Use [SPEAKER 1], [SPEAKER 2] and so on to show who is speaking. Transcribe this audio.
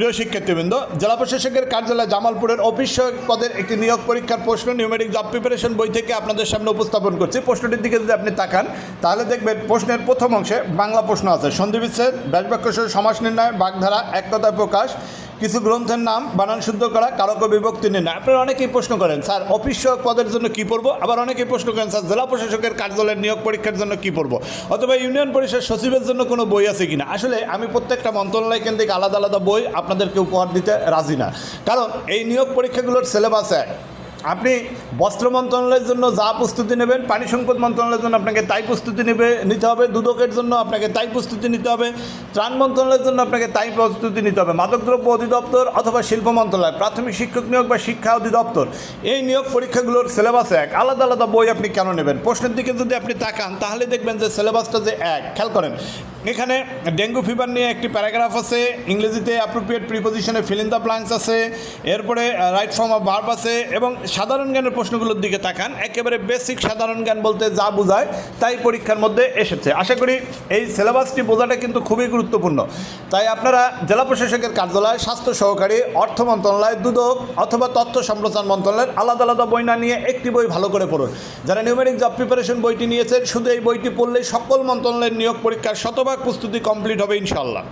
[SPEAKER 1] প্রিয় শিক্ষার্থীবৃন্দ, জেলা প্রশাসকের কার্যালয় জামালপুরের অফিস পদের একটি নিয়োগ পরীক্ষার প্রশ্ন, নিউমেরিক জব প্রিপারেশন বই থেকে আপনাদের সামনে উপস্থাপন করছি। প্রশ্নটির দিকে যদি আপনি তাকান, তাহলে দেখবেন প্রশ্নের প্রথম অংশে বাংলা প্রশ্ন আছে। সন্ধি বিচ্ছেদ সহ সমাস নির্ণয়, বাগধারা, এক কথায় প্রকাশ। কিছু গ্রন্থের নাম, বানান শুদ্ধ করা কারক বিভক্তি নির্ণয়। আপনারা অনেকেই প্রশ্ন করেন, স্যার, অফিস পদের জন্য কি পড়ব? আবার অনেকেই প্রশ্ন করেন, স্যার, জেলা প্রশাসকের কার্যালয়ের নিয়োগ পরীক্ষার জন্য কী পড়ব? অথবা ইউনিয়ন পরিষদ সচিবের জন্য কোনো বই আছে কিনা? আসলে আমি প্রত্যেকটা মন্ত্রণালয় কেন্দ্রিক আলাদা আলাদা বই আপনাদেরকে উপহার দিতে রাজি না। কারণ এই নিয়োগ পরীক্ষাগুলোর সিলেবাসে আপনি বস্ত্র মন্ত্রণালয়ের জন্য যা প্রস্তুতি নেবেন, পানি সম্পদ মন্ত্রণালয়ের জন্য আপনাকে তাই প্রস্তুতি নেবে, নিতে হবে, দুদকের জন্য আপনাকে তাই প্রস্তুতি নিতে হবে, ত্রাণ মন্ত্রণালয়ের জন্য আপনাকে তাই প্রস্তুতি নিতে হবে, মাদকদ্রব্য অধিদপ্তর অথবা শিল্প মন্ত্রণালয়, প্রাথমিক শিক্ষক নিয়োগ বা শিক্ষা অধিদপ্তর, এই নিয়োগ পরীক্ষাগুলোর সিলেবাস এক। আলাদা আলাদা বই আপনি কেন নেবেন? প্রশ্নের দিকে যদি আপনি তাকান, তাহলে দেখবেন যে সিলেবাসটা যে এক, খেয়াল করেন, এখানে ডেঙ্গু ফিভার নিয়ে একটি প্যারাগ্রাফ আছে, ইংরেজিতে অ্যাপ্রোপ্রিয়েট প্রিপোজিশনে ফিল ইন দ্য ব্লাঙ্কস আছে, এরপরে রাইট ফর্ম অফ বার্ব আছে, এবং সাধারণ জ্ঞানের প্রশ্নগুলোর দিকে তাকান। একেবারে বেসিক সাধারণ জ্ঞান বলতে যা বোঝায় তাই পরীক্ষার মধ্যে এসেছে। আশা করি এই সিলেবাসটি বোঝাটা কিন্তু খুবই গুরুত্বপূর্ণ। তাই আপনারা জেলা প্রশাসকের কার্যালয়, স্বাস্থ্য সহকারী, অর্থ মন্ত্রণালয়, দুদক অথবা তথ্য সম্প্রচার মন্ত্রণালয়ের আলাদা আলাদা বই না নিয়ে একটি বই ভালো করে পড়ুন। যারা নিউমেরিক জব প্রিপারেশন বইটি নিয়েছেন, শুধু এই বইটি পড়লেই সকল মন্ত্রণালয়ের নিয়োগ পরীক্ষার শতভাগ প্রস্তুতি কমপ্লিট হবে ইনশাল্লাহ